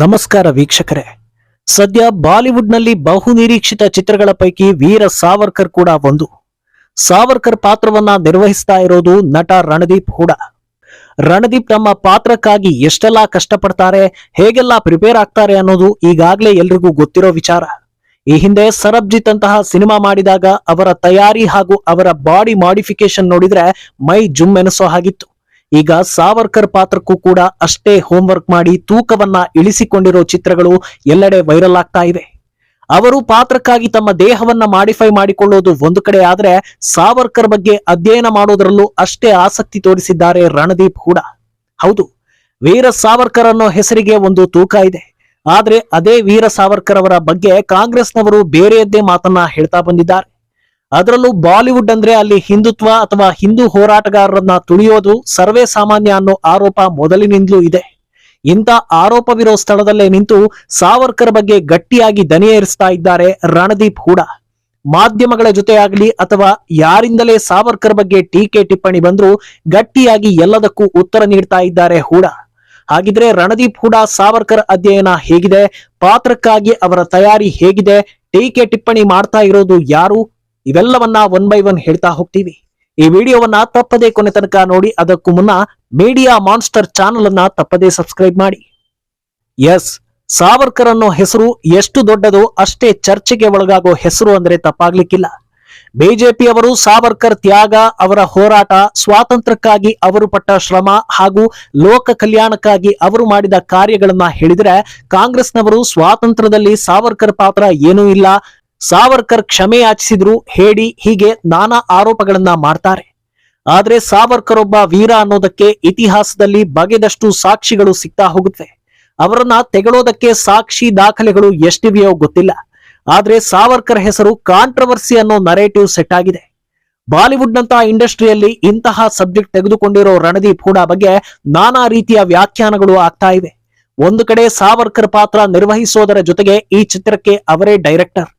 ನಮಸ್ಕಾರ ವೀಕ್ಷಕರೇ. ಸದ್ಯ ಬಾಲಿವುಡ್ನಲ್ಲಿ ಬಹು ನಿರೀಕ್ಷಿತ ಚಿತ್ರಗಳ ಪೈಕಿ ವೀರ ಸಾವರ್ಕರ್ ಕೂಡ ಒಂದು. ಸಾವರ್ಕರ್ ಪಾತ್ರವನ್ನ ನಿರ್ವಹಿಸ್ತಾ ಇರೋದು ನಟ ರಣದೀಪ್ ಹೂಡ ರಣದೀಪ್ ತಮ್ಮ ಪಾತ್ರಕ್ಕಾಗಿ ಎಷ್ಟೆಲ್ಲ ಕಷ್ಟಪಡ್ತಾರೆ, ಹೇಗೆಲ್ಲ ಪ್ರಿಪೇರ್ ಆಗ್ತಾರೆ ಅನ್ನೋದು ಈಗಾಗಲೇ ಎಲ್ರಿಗೂ ಗೊತ್ತಿರೋ ವಿಚಾರ. ಈ ಹಿಂದೆ ಸರಬ್ಜಿತ್ ಅಂತಹ ಸಿನಿಮಾ ಮಾಡಿದಾಗ ಅವರ ತಯಾರಿ ಹಾಗೂ ಅವರ ಬಾಡಿ ಮಾಡಿಫಿಕೇಶನ್ ನೋಡಿದ್ರೆ ಮೈ ಜುಮ್ ಎನಿಸೋ ಹಾಗಿತ್ತು. ಈಗ ಸಾವರ್ಕರ್ ಪಾತ್ರಕ್ಕೂ ಕೂಡ ಅಷ್ಟೇ ಹೋಮ್ವರ್ಕ್ ಮಾಡಿ ತೂಕವನ್ನ ಇಳಿಸಿಕೊಂಡಿರೋ ಚಿತ್ರಗಳು ಎಲ್ಲೆಡೆ ವೈರಲ್ ಆಗ್ತಾ ಇವೆ. ಅವರು ಪಾತ್ರಕ್ಕಾಗಿ ತಮ್ಮ ದೇಹವನ್ನ ಮಾಡಿಫೈ ಮಾಡಿಕೊಳ್ಳೋದು ಒಂದು ಕಡೆ ಆದ್ರೆ ಸಾವರ್ಕರ್ ಬಗ್ಗೆ ಅಧ್ಯಯನ ಮಾಡೋದರಲ್ಲೂ ಅಷ್ಟೇ ಆಸಕ್ತಿ ತೋರಿಸಿದ್ದಾರೆ ರಣದೀಪ್ ಕೂಡ. ಹೌದು, ವೀರ ಸಾವರ್ಕರ್ ಅನ್ನೋ ಹೆಸರಿಗೆ ಒಂದು ತೂಕ ಇದೆ. ಆದ್ರೆ ಅದೇ ವೀರ ಸಾವರ್ಕರ್ ಅವರ ಬಗ್ಗೆ ಕಾಂಗ್ರೆಸ್ನವರು ಬೇರೆಯದ್ದೇ ಮಾತನ್ನ ಹೇಳ್ತಾ ಬಂದಿದ್ದಾರೆ. ಅದರಲ್ಲೂ ಬಾಲಿವುಡ್ ಅಂದ್ರೆ ಅಲ್ಲಿ ಹಿಂದುತ್ವ ಅಥವಾ ಹಿಂದೂ ಹೋರಾಟಗಾರರನ್ನ ತುಳಿಯೋದು ಸರ್ವೇ ಸಾಮಾನ್ಯ ಅನ್ನೋ ಆರೋಪ ಮೊದಲಿನಿಂದಲೂ ಇದೆ. ಇಂಥ ಆರೋಪವಿರೋ ಸ್ಥಳದಲ್ಲೇ ನಿಂತು ಸಾವರ್ಕರ್ ಬಗ್ಗೆ ಗಟ್ಟಿಯಾಗಿ ದನಿ ಏರಿಸ್ತಾ ಇದ್ದಾರೆ ರಣದೀಪ್ ಹೂಡ. ಮಾಧ್ಯಮಗಳ ಜೊತೆ ಅಥವಾ ಯಾರಿಂದಲೇ ಸಾವರ್ಕರ್ ಬಗ್ಗೆ ಟೀಕೆ ಟಿಪ್ಪಣಿ ಬಂದ್ರೂ ಗಟ್ಟಿಯಾಗಿ ಎಲ್ಲದಕ್ಕೂ ಉತ್ತರ ನೀಡ್ತಾ ಇದ್ದಾರೆ ಹೂಡ. ಹಾಗಿದ್ರೆ ರಣದೀಪ್ ಹೂಡ ಸಾವರ್ಕರ್ ಅಧ್ಯಯನ ಹೇಗಿದೆ? ಪಾತ್ರಕ್ಕಾಗಿ ಅವರ ತಯಾರಿ ಹೇಗಿದೆ? ಟೀಕೆ ಟಿಪ್ಪಣಿ ಮಾಡ್ತಾ ಇರೋದು ಯಾರು? ಇವೆಲ್ಲವನ್ನ ಒನ್ ಬೈ ಒನ್ ಹೇಳ್ತಾ ಹೋಗ್ತೀವಿ. ಈ ವಿಡಿಯೋವನ್ನ ತಪ್ಪದೇ ಕೊನೆ ತನಕ ನೋಡಿ, ಅದಕ್ಕೂ ಮುನ್ನ ಮೀಡಿಯಾ ಮಾನ್ಸ್ಟರ್ ಚಾನಲ್ ಅನ್ನ ತಪ್ಪದೇ ಸಬ್ಸ್ಕ್ರೈಬ್ ಮಾಡಿ. ಎಸ್ ಸಾವರ್ಕರ್ ಅನ್ನೋ ಹೆಸರು ಎಷ್ಟು ದೊಡ್ಡದೋ ಅಷ್ಟೇ ಚರ್ಚೆಗೆ ಒಳಗಾಗೋ ಹೆಸರು ಅಂದ್ರೆ ತಪ್ಪಾಗ್ಲಿಕ್ಕಿಲ್ಲ. ಬಿಜೆಪಿ ಅವರು ಸಾವರ್ಕರ್ ತ್ಯಾಗ, ಅವರ ಹೋರಾಟ, ಸ್ವಾತಂತ್ರ್ಯಕ್ಕಾಗಿ ಅವರು ಪಟ್ಟ ಶ್ರಮ ಹಾಗೂ ಲೋಕ ಕಲ್ಯಾಣಕ್ಕಾಗಿ ಅವರು ಮಾಡಿದ ಕಾರ್ಯಗಳನ್ನ ಹೇಳಿದ್ರೆ ಕಾಂಗ್ರೆಸ್ನವರು ಸ್ವಾತಂತ್ರ್ಯದಲ್ಲಿ ಸಾವರ್ಕರ್ ಪಾತ್ರ ಏನೂ ಇಲ್ಲ ಸಾವರ್ಕರ್ ಕ್ಷಮೆ ಯಾಚಿಸಿದ್ರು ಹೇಳಿ ಹೀಗೆ ನಾನಾ ಆರೋಪಗಳನ್ನ ಮಾಡ್ತಾರೆ. ಆದ್ರೆ ಸಾವರ್ಕರ್ ಒಬ್ಬ ವೀರ ಅನ್ನೋದಕ್ಕೆ ಇತಿಹಾಸದಲ್ಲಿ ಬಗೆದಷ್ಟು ಸಾಕ್ಷಿಗಳು ಸಿಗ್ತಾ ಹೋಗುತ್ತವೆ ಅವರನ್ನ ತೆಗಳೋದಕ್ಕೆ ಸಾಕ್ಷಿ ದಾಖಲೆಗಳು ಎಷ್ಟಿವೆಯೋ ಗೊತ್ತಿಲ್ಲ. ಆದ್ರೆ ಸಾವರ್ಕರ್ ಹೆಸರು ಕಾಂಟ್ರವರ್ಸಿ ಅನ್ನೋ ನರೇಟಿವ್ ಸೆಟ್ ಆಗಿದೆ. ಬಾಲಿವುಡ್ ನಂತಹ ಇಂಡಸ್ಟ್ರಿಯಲ್ಲಿ ಇಂತಹ ಸಬ್ಜೆಕ್ಟ್ ತೆಗೆದುಕೊಂಡಿರೋ ರಣದೀಪ್ ಹೂಡಾ ಬಗ್ಗೆ ನಾನಾ ರೀತಿಯ ವ್ಯಾಖ್ಯಾನಗಳು ಆಗ್ತಾ ಇವೆ. ಒಂದು ಕಡೆ ಸಾವರ್ಕರ್ ಪಾತ್ರ ನಿರ್ವಹಿಸೋದರ ಜೊತೆಗೆ ಈ ಚಿತ್ರಕ್ಕೆ ಅವರೇ ಡೈರೆಕ್ಟರ್.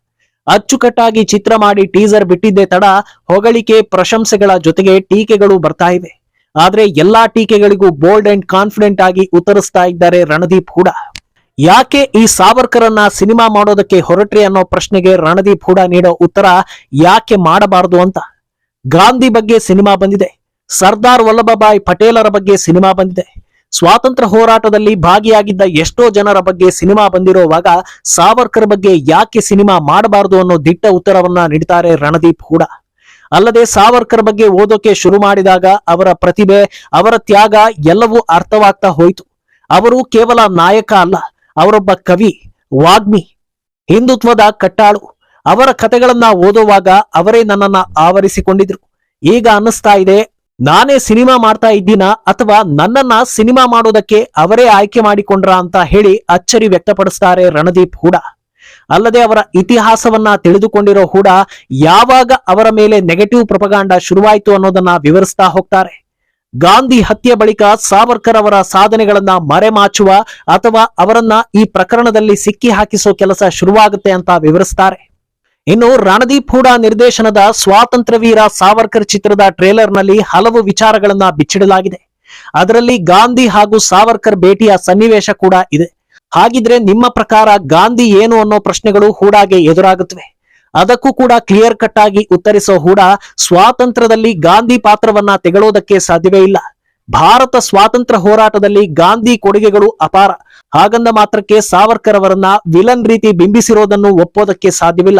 ಅಚ್ಚುಕಟ್ಟಾಗಿ ಚಿತ್ರ ಮಾಡಿ ಟೀಸರ್ ಬಿಟ್ಟಿದ್ದೇ ತಡ ಹೊಗಳಿಕೆ ಪ್ರಶಂಸೆಗಳ ಜೊತೆಗೆ ಟೀಕೆಗಳು ಬರ್ತಾ ಇವೆ. ಆದ್ರೆ ಎಲ್ಲಾ ಟೀಕೆಗಳಿಗೂ ಬೋಲ್ಡ್ ಅಂಡ್ ಕಾನ್ಫಿಡೆಂಟ್ ಆಗಿ ಉತ್ತರಿಸ್ತಾ ಇದ್ದಾರೆ ರಣದೀಪ್ ಹೂಡ. ಯಾಕೆ ಈ ಸಾವರ್ಕರನ್ನ ಸಿನಿಮಾ ಮಾಡೋದಕ್ಕೆ ಹೊರಟ್ರಿ ಅನ್ನೋ ಪ್ರಶ್ನೆಗೆ ರಣದೀಪ್ ಹೂಡ ನೀಡೋ ಉತ್ತರ ಯಾಕೆ ಮಾಡಬಾರದು ಅಂತ. ಗಾಂಧಿ ಬಗ್ಗೆ ಸಿನಿಮಾ ಬಂದಿದೆ. ಸರ್ದಾರ್ ವಲ್ಲಭಭಾಯ್ ಪಟೇಲರ ಬಗ್ಗೆ ಸಿನಿಮಾ ಬಂದಿದೆ. ಸ್ವಾತಂತ್ರ್ಯ ಹೋರಾಟದಲ್ಲಿ ಭಾಗಿಯಾಗಿದ್ದ ಎಷ್ಟೋ ಜನರ ಬಗ್ಗೆ ಸಿನಿಮಾ ಬಂದಿರುವಾಗ ಸಾವರ್ಕರ್ ಬಗ್ಗೆ ಯಾಕೆ ಸಿನಿಮಾ ಮಾಡಬಾರದು ಅನ್ನೋ ದಿಟ್ಟ ಉತ್ತರವನ್ನ ನೀಡ್ತಾರೆ ರಣದೀಪ್ ಕೂಡ. ಅಲ್ಲದೆ ಸಾವರ್ಕರ್ ಬಗ್ಗೆ ಓದೋಕೆ ಶುರು ಮಾಡಿದಾಗ ಅವರ ಪ್ರತಿಭೆ, ಅವರ ತ್ಯಾಗ ಎಲ್ಲವೂ ಅರ್ಥವಾಗ್ತಾ ಹೋಯಿತು. ಅವರು ಕೇವಲ ನಾಯಕ ಅಲ್ಲ, ಅವರೊಬ್ಬ ಕವಿ, ವಾಗ್ಮಿ, ಹಿಂದುತ್ವದ ಕಟ್ಟಾಳು. ಅವರ ಕಥೆಗಳನ್ನ ಓದುವಾಗ ಅವರೇ ನನ್ನನ್ನ ಆವರಿಸಿಕೊಂಡಿದ್ರು. ಈಗ ಅನ್ನಿಸ್ತಾ ಇದೆ ನಾನೇ ಸಿನಿಮಾ ಮಾಡ್ತಾ ಇದ್ದೀನ ಅಥವಾ ನನ್ನನ್ನ ಸಿನಿಮಾ ಮಾಡೋದಕ್ಕೆ ಅವರೇ ಆಯ್ಕೆ ಮಾಡಿಕೊಂಡ್ರ ಅಂತ ಹೇಳಿ ಅಚ್ಚರಿ ವ್ಯಕ್ತಪಡಿಸ್ತಾರೆ ರಣದೀಪ್ ಹೂಡ. ಅಲ್ಲದೆ ಅವರ ಇತಿಹಾಸವನ್ನ ತಿಳಿದುಕೊಂಡಿರೋ ಹೂಡ ಯಾವಾಗ ಅವರ ಮೇಲೆ ನೆಗೆಟಿವ್ ಪ್ರಪಗಾಂಡ ಶುರುವಾಯಿತು ಅನ್ನೋದನ್ನ ವಿವರಿಸ್ತಾ ಹೋಗ್ತಾರೆ. ಗಾಂಧಿ ಹತ್ಯೆ ಬಳಿಕ ಸಾವರ್ಕರ್ ಅವರ ಸಾಧನೆಗಳನ್ನ ಮರೆಮಾಚುವ ಅಥವಾ ಅವರನ್ನ ಈ ಪ್ರಕರಣದಲ್ಲಿ ಸಿಕ್ಕಿ ಹಾಕಿಸೋ ಕೆಲಸ ಶುರುವಾಗುತ್ತೆ ಅಂತ ವಿವರಿಸ್ತಾರೆ. ಇನ್ನು ರಣದೀಪ್ ಹೂಡಾ ನಿರ್ದೇಶನದ ಸ್ವಾತಂತ್ರ್ಯ ವೀರ ಸಾವರ್ಕರ್ ಚಿತ್ರದ ಟ್ರೇಲರ್ನಲ್ಲಿ ಹಲವು ವಿಚಾರಗಳನ್ನ ಬಿಚ್ಚಿಡಲಾಗಿದೆ. ಅದರಲ್ಲಿ ಗಾಂಧಿ ಹಾಗೂ ಸಾವರ್ಕರ್ ಭೇಟಿಯ ಸನ್ನಿವೇಶ ಕೂಡ ಇದೆ. ಹಾಗಿದ್ರೆ ನಿಮ್ಮ ಪ್ರಕಾರ ಗಾಂಧಿ ಏನು ಅನ್ನೋ ಪ್ರಶ್ನೆಗಳು ಹೂಡಾಗೆ ಎದುರಾಗುತ್ತವೆ. ಅದಕ್ಕೂ ಕೂಡ ಕ್ಲಿಯರ್ ಕಟ್ ಆಗಿ ಉತ್ತರಿಸೋ ಹೂಡ ಸ್ವಾತಂತ್ರ್ಯದಲ್ಲಿ ಗಾಂಧಿ ಪಾತ್ರವನ್ನ ತೆಗಳೋದಕ್ಕೆ ಸಾಧ್ಯವೇ ಇಲ್ಲ. ಭಾರತ ಸ್ವಾತಂತ್ರ್ಯ ಹೋರಾಟದಲ್ಲಿ ಗಾಂಧಿ ಕೊಡುಗೆಗಳು ಅಪಾರ. ಹಾಗಂದ ಮಾತ್ರಕ್ಕೆ ಸಾವರ್ಕರ್ ಅವರನ್ನ ವಿಲನ್ ರೀತಿ ಬಿಂಬಿಸಿರೋದನ್ನು ಒಪ್ಪೋದಕ್ಕೆ ಸಾಧ್ಯವಿಲ್ಲ.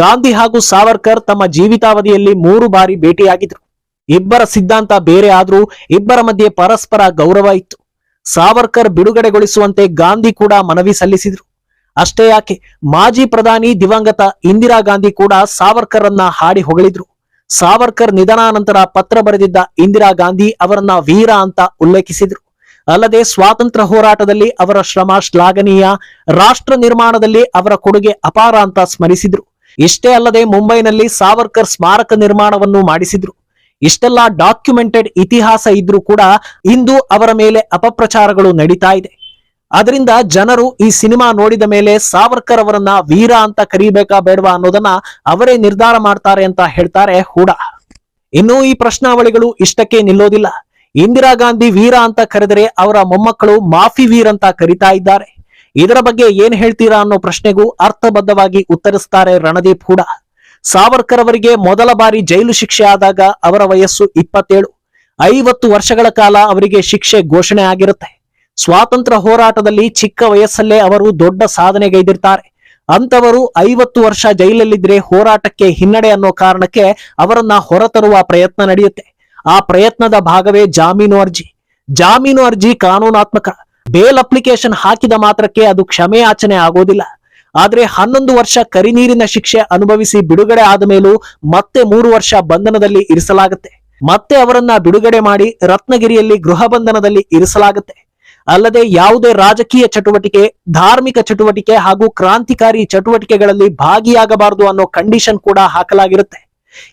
ಗಾಂಧಿ ಹಾಗೂ ಸಾವರ್ಕರ್ ತಮ್ಮ ಜೀವಿತಾವಧಿಯಲ್ಲಿ ಮೂರು ಬಾರಿ ಭೇಟಿಯಾಗಿದ್ರು ಇಬ್ಬರ ಸಿದ್ಧಾಂತ ಬೇರೆ ಆದ್ರೂ ಇಬ್ಬರ ಮಧ್ಯೆ ಪರಸ್ಪರ ಗೌರವ ಇತ್ತು. ಸಾವರ್ಕರ್ ಬಿಡುಗಡೆಗೊಳಿಸುವಂತೆ ಗಾಂಧಿ ಕೂಡ ಮನವಿ ಸಲ್ಲಿಸಿದ್ರು. ಅಷ್ಟೇ ಯಾಕೆ, ಮಾಜಿ ಪ್ರಧಾನಿ ದಿವಂಗತ ಇಂದಿರಾ ಗಾಂಧಿ ಕೂಡ ಸಾವರ್ಕರ್ ಅನ್ನ ಹಾಡಿ ಹೊಗಳಿದ್ರು. ಸಾವರ್ಕರ್ ನಿಧನಾನಂತರ ಪತ್ರ ಬರೆದಿದ್ದ ಇಂದಿರಾ ಗಾಂಧಿ ಅವರನ್ನ ವೀರ ಅಂತ ಉಲ್ಲೇಖಿಸಿದ್ರು. ಅಲ್ಲದೆ ಸ್ವಾತಂತ್ರ್ಯ ಹೋರಾಟದಲ್ಲಿ ಅವರ ಶ್ರಮ ಶ್ಲಾಘನೀಯ, ರಾಷ್ಟ್ರ ನಿರ್ಮಾಣದಲ್ಲಿ ಅವರ ಕೊಡುಗೆ ಅಪಾರ ಅಂತ ಸ್ಮರಿಸಿದ್ರು. ಇಷ್ಟೇ ಅಲ್ಲದೆ ಮುಂಬೈನಲ್ಲಿ ಸಾವರ್ಕರ್ ಸ್ಮಾರಕ ನಿರ್ಮಾಣವನ್ನು ಮಾಡಿಸಿದ್ರು. ಇಷ್ಟೆಲ್ಲ ಡಾಕ್ಯುಮೆಂಟೆಡ್ ಇತಿಹಾಸ ಇದ್ರೂ ಕೂಡ ಇಂದು ಅವರ ಮೇಲೆ ಅಪಪ್ರಚಾರಗಳು ನಡೀತಾ ಇದೆ. ಅದರಿಂದ ಜನರು ಈ ಸಿನಿಮಾ ನೋಡಿದ ಮೇಲೆ ಸಾವರ್ಕರ್ ಅವರನ್ನ ವೀರ ಅಂತ ಕರೀಬೇಕಾ ಬೇಡವಾ ಅನ್ನೋದನ್ನ ಅವರೇ ನಿರ್ಧಾರ ಮಾಡ್ತಾರೆ ಅಂತ ಹೇಳ್ತಾರೆ ಹೂಡಾ. ಇನ್ನೂ ಈ ಪ್ರಶ್ನಾವಳಿಗಳು ಇಷ್ಟಕ್ಕೆ ನಿಲ್ಲೋದಿಲ್ಲ. ಇಂದಿರಾ ಗಾಂಧಿ ವೀರ ಅಂತ ಕರೆದರೆ ಅವರ ಮೊಮ್ಮಕ್ಕಳು ಮಾಫಿ ವೀರ್ ಅಂತ ಕರಿತಾ ಇದ್ದಾರೆ. ಇದರ ಬಗ್ಗೆ ಏನ್ ಹೇಳ್ತೀರಾ ಅನ್ನೋ ಪ್ರಶ್ನೆಗೂ ಅರ್ಥಬದ್ಧವಾಗಿ ಉತ್ತರಿಸ್ತಾರೆ ರಣದೀಪ್ ಹೂಡ. ಸಾವರ್ಕರ್ ಅವರಿಗೆ ಮೊದಲ ಬಾರಿ ಜೈಲು ಶಿಕ್ಷೆ ಆದಾಗ ಅವರ ವಯಸ್ಸು ಇಪ್ಪತ್ತೇಳು. ಐವತ್ತು ವರ್ಷಗಳ ಕಾಲ ಅವರಿಗೆ ಶಿಕ್ಷೆ ಘೋಷಣೆ ಆಗಿರುತ್ತೆ. ಸ್ವಾತಂತ್ರ್ಯ ಹೋರಾಟದಲ್ಲಿ ಚಿಕ್ಕ ವಯಸ್ಸಲ್ಲೇ ಅವರು ದೊಡ್ಡ ಸಾಧನೆಗೈದಿರ್ತಾರೆ. ಅಂತವರು ಐವತ್ತು ವರ್ಷ ಜೈಲಲ್ಲಿದ್ರೆ ಹೋರಾಟಕ್ಕೆ ಹಿನ್ನಡೆ ಅನ್ನೋ ಕಾರಣಕ್ಕೆ ಅವರನ್ನ ಹೊರತರುವ ಪ್ರಯತ್ನ ನಡೆಯುತ್ತೆ. ಆ ಪ್ರಯತ್ನದ ಭಾಗವೇ ಜಾಮೀನು ಅರ್ಜಿ. ಜಾಮೀನು ಅರ್ಜಿ ಕಾನೂನಾತ್ಮಕ. ಬೇಲ್ ಅಪ್ಲಿಕೇಶನ್ ಹಾಕಿದ ಮಾತ್ರಕ್ಕೆ ಅದು ಕ್ಷಮೆಯಾಚನೆ ಆಗೋದಿಲ್ಲ. ಆದ್ರೆ ಹನ್ನೊಂದು ವರ್ಷ ಕರಿನೀರಿನ ಶಿಕ್ಷೆ ಅನುಭವಿಸಿ ಬಿಡುಗಡೆ ಆದ ಮೇಲೂ ಮತ್ತೆ ಮೂರು ವರ್ಷ ಬಂಧನದಲ್ಲಿ ಇರಿಸಲಾಗುತ್ತೆ. ಮತ್ತೆ ಅವರನ್ನ ಬಿಡುಗಡೆ ಮಾಡಿ ರತ್ನಗಿರಿಯಲ್ಲಿ ಗೃಹ ಬಂಧನದಲ್ಲಿ ಇರಿಸಲಾಗುತ್ತೆ. ಅಲ್ಲದೆ ಯಾವುದೇ ರಾಜಕೀಯ ಚಟುವಟಿಕೆ, ಧಾರ್ಮಿಕ ಚಟುವಟಿಕೆ ಹಾಗೂ ಕ್ರಾಂತಿಕಾರಿ ಚಟುವಟಿಕೆಗಳಲ್ಲಿ ಭಾಗಿಯಾಗಬಾರದು ಅನ್ನೋ ಕಂಡೀಷನ್ ಕೂಡ ಹಾಕಲಾಗಿರುತ್ತೆ.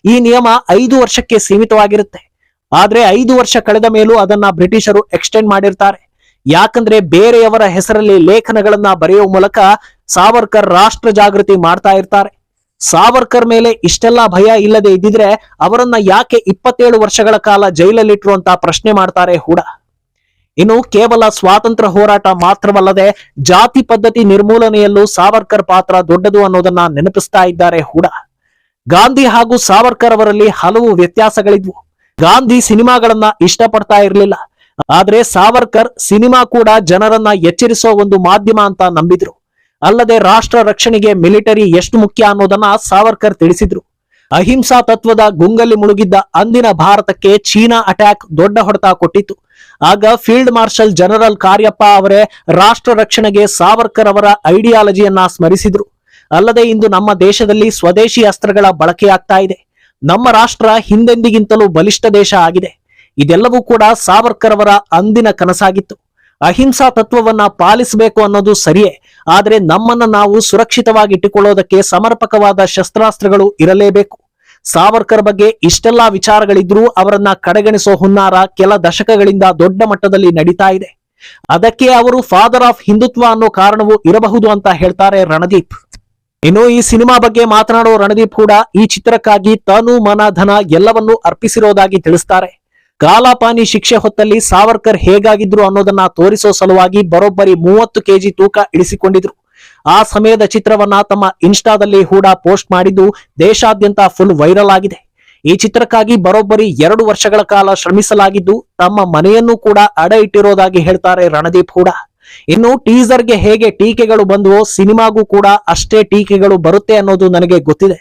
ಈ ನಿಯಮ ಐದು ವರ್ಷಕ್ಕೆ ಸೀಮಿತವಾಗಿರುತ್ತೆ. ಆದ್ರೆ ಐದು ವರ್ಷ ಕಳೆದ ಮೇಲೂ ಅದನ್ನ ಬ್ರಿಟಿಷರು ಎಕ್ಸ್ಟೆಂಡ್ ಮಾಡಿರ್ತಾರೆ. ಯಾಕಂದ್ರೆ ಬೇರೆಯವರ ಹೆಸರಲ್ಲಿ ಲೇಖನಗಳನ್ನ ಬರೆಯುವ ಮೂಲಕ ಸಾವರ್ಕರ್ ರಾಷ್ಟ್ರ ಜಾಗೃತಿ ಮಾಡ್ತಾ ಇರ್ತಾರೆ. ಸಾವರ್ಕರ್ ಮೇಲೆ ಇಷ್ಟೆಲ್ಲ ಭಯ ಇಲ್ಲದೆ ಇದ್ದಿದ್ರೆ ಅವರನ್ನ ಯಾಕೆ ಇಪ್ಪತ್ತೇಳು ವರ್ಷಗಳ ಕಾಲ ಜೈಲಲ್ಲಿಟ್ರು ಅಂತ ಪ್ರಶ್ನೆ ಮಾಡ್ತಾರೆ ಹೂಡ. ಇನ್ನು ಕೇವಲ ಸ್ವಾತಂತ್ರ್ಯ ಹೋರಾಟ ಮಾತ್ರವಲ್ಲದೆ ಜಾತಿ ಪದ್ಧತಿ ನಿರ್ಮೂಲನೆಯಲ್ಲೂ ಸಾವರ್ಕರ್ ಪಾತ್ರ ದೊಡ್ಡದು ಅನ್ನೋದನ್ನ ನೆನಪಿಸ್ತಾ ಇದ್ದಾರೆ ಹೂಡ. ಗಾಂಧಿ ಹಾಗೂ ಸಾವರ್ಕರ್ ಅವರಲ್ಲಿ ಹಲವು ವ್ಯತ್ಯಾಸಗಳಿದ್ವು. ಗಾಂಧಿ ಸಿನಿಮಾಗಳನ್ನ ಇಷ್ಟಪಡ್ತಾ ಇರಲಿಲ್ಲ. ಆದ್ರೆ ಸಾವರ್ಕರ್ ಸಿನಿಮಾ ಕೂಡ ಜನರನ್ನ ಎಚ್ಚರಿಸೋ ಒಂದು ಮಾಧ್ಯಮ ಅಂತ ನಂಬಿದ್ರು. ಅಲ್ಲದೆ ರಾಷ್ಟ್ರ ರಕ್ಷಣೆಗೆ ಮಿಲಿಟರಿ ಎಷ್ಟು ಮುಖ್ಯ ಅನ್ನೋದನ್ನ ಸಾವರ್ಕರ್ ತಿಳಿಸಿದ್ರು. ಅಹಿಂಸಾ ತತ್ವದ ಗುಂಗಲ್ಲಿ ಮುಳುಗಿದ್ದ ಅಂದಿನ ಭಾರತಕ್ಕೆ ಚೀನಾ ಅಟ್ಯಾಕ್ ದೊಡ್ಡ ಹೊಡೆತ ಕೊಟ್ಟಿತ್ತು. ಆಗ ಫೀಲ್ಡ್ ಮಾರ್ಷಲ್ ಜನರಲ್ ಕಾರ್ಯಪ್ಪ ಅವರೇ ರಾಷ್ಟ್ರ ರಕ್ಷಣೆಗೆ ಸಾವರ್ಕರ್ ಅವರ ಐಡಿಯಾಲಜಿಯನ್ನ ಸ್ಮರಿಸಿದ್ರು. ಅಲ್ಲದೆ ಇಂದು ನಮ್ಮ ದೇಶದಲ್ಲಿ ಸ್ವದೇಶಿ ಅಸ್ತ್ರಗಳ ಬಳಕೆಯಾಗ್ತಾ ಇದೆ. ನಮ್ಮ ರಾಷ್ಟ್ರ ಹಿಂದೆಂದಿಗಿಂತಲೂ ಬಲಿಷ್ಠ ದೇಶ ಆಗಿದೆ. ಇದೆಲ್ಲವೂ ಕೂಡ ಸಾವರ್ಕರ್ ಅವರ ಅಂದಿನ ಕನಸಾಗಿತ್ತು. ಅಹಿಂಸಾ ತತ್ವವನ್ನ ಪಾಲಿಸಬೇಕು ಅನ್ನೋದು ಸರಿಯೇ, ಆದರೆ ನಮ್ಮನ್ನ ನಾವು ಸುರಕ್ಷಿತವಾಗಿ ಇಟ್ಟುಕೊಳ್ಳೋದಕ್ಕೆ ಸಮರ್ಪಕವಾದ ಶಸ್ತ್ರಾಸ್ತ್ರಗಳು ಇರಲೇಬೇಕು. ಸಾವರ್ಕರ್ ಬಗ್ಗೆ ಇಷ್ಟೆಲ್ಲಾ ವಿಚಾರಗಳಿದ್ರೂ ಅವರನ್ನ ಕಡೆಗಣಿಸೋ ಹುನ್ನಾರ ಕೆಲ ದಶಕಗಳಿಂದ ದೊಡ್ಡ ಮಟ್ಟದಲ್ಲಿ ನಡೀತಾ ಇದೆ. ಅದಕ್ಕೆ ಅವರು ಫಾದರ್ ಆಫ್ ಹಿಂದುತ್ವ ಅನ್ನೋ ಕಾರಣವೂ ಇರಬಹುದು ಅಂತ ಹೇಳ್ತಾರೆ ರಣದೀಪ್. ಇನ್ನು ಈ ಸಿನಿಮಾ ಬಗ್ಗೆ ಮಾತನಾಡೋ ರಣದೀಪ್ ಕೂಡ ಈ ಚಿತ್ರಕ್ಕಾಗಿ ತನು ಮನ ಧನ ಎಲ್ಲವನ್ನೂ ಅರ್ಪಿಸಿರೋದಾಗಿ ತಿಳಿಸ್ತಾರೆ. ಕಾಲಾಪಾನಿ ಶಿಕ್ಷೆ ಹೊತ್ತಲ್ಲಿ ಸಾವರ್ಕರ್ ಹೇಗಾಗಿದ್ರು ಅನ್ನೋದನ್ನ ತೋರಿಸೋ ಸಲುವಾಗಿ ಬರೋಬ್ಬರಿ ಮೂವತ್ತು ಕೆಜಿ ತೂಕ ಇಳಿಸಿಕೊಂಡಿದ್ರು. ಆ ಸಮಯದ ಚಿತ್ರವನ್ನ ತಮ್ಮ ಇನ್ಸ್ಟಾದಲ್ಲಿ ಹೂಡ ಪೋಸ್ಟ್ ಮಾಡಿದ್ದು ದೇಶಾದ್ಯಂತ ಫುಲ್ ವೈರಲ್ ಆಗಿದೆ. ಈ ಚಿತ್ರಕ್ಕಾಗಿ ಬರೋಬ್ಬರಿ ಎರಡು ವರ್ಷಗಳ ಕಾಲ ಶ್ರಮಿಸಲಾಗಿದ್ದು ತಮ್ಮ ಮನೆಯನ್ನು ಕೂಡ ಅಡ ಇಟ್ಟಿರೋದಾಗಿ ಹೇಳ್ತಾರೆ ರಣದೀಪ್ ಹೂಡ. ಇನ್ನು ಟೀಸರ್ಗೆ ಹೇಗೆ ಟೀಕೆಗಳು ಬಂದುವೋ ಸಿನಿಮಾಗೂ ಕೂಡ ಅಷ್ಟೇ ಟೀಕೆಗಳು ಬರುತ್ತೆ ಅನ್ನೋದು ನನಗೆ ಗೊತ್ತಿದೆ.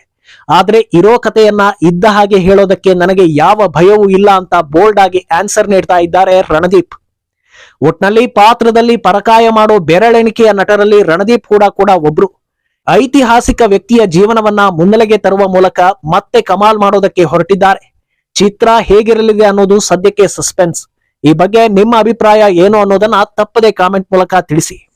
ಆದ್ರೆ ಇರೋ ಕಥೆಯನ್ನ ಇದ್ದ ಹಾಗೆ ಹೇಳೋದಕ್ಕೆ ನನಗೆ ಯಾವ ಭಯವೂ ಇಲ್ಲ ಅಂತ ಬೋಲ್ಡ್ ಆಗಿ ಆನ್ಸರ್ ನೀಡ್ತಾ ಇದ್ದಾರೆ ರಣದೀಪ್. ಒಟ್ನಲ್ಲಿ ಪಾತ್ರದಲ್ಲಿ ಪರಕಾಯ ಮಾಡೋ ಬೆರಳೆಣಿಕೆಯ ನಟರಲ್ಲಿ ರಣದೀಪ್ ಕೂಡ ಕೂಡ ಒಬ್ರು. ಐತಿಹಾಸಿಕ ವ್ಯಕ್ತಿಯ ಜೀವನವನ್ನ ಮುನ್ನೆಲೆಗೆ ತರುವ ಮೂಲಕ ಮತ್ತೆ ಕಮಾಲ್ ಮಾಡೋದಕ್ಕೆ ಹೊರಟಿದ್ದಾರೆ. ಚಿತ್ರ ಹೇಗಿರಲಿದೆ ಅನ್ನೋದು ಸದ್ಯಕ್ಕೆ ಸಸ್ಪೆನ್ಸ್ ಈ ಬಗ್ಗೆ ನಿಮ್ಮ ಅಭಿಪ್ರಾಯ ಏನು ಅನ್ನೋದನ್ನ ತಪ್ಪದೆ ಕಾಮೆಂಟ್ ಮೂಲಕ ತಿಳಿಸಿ.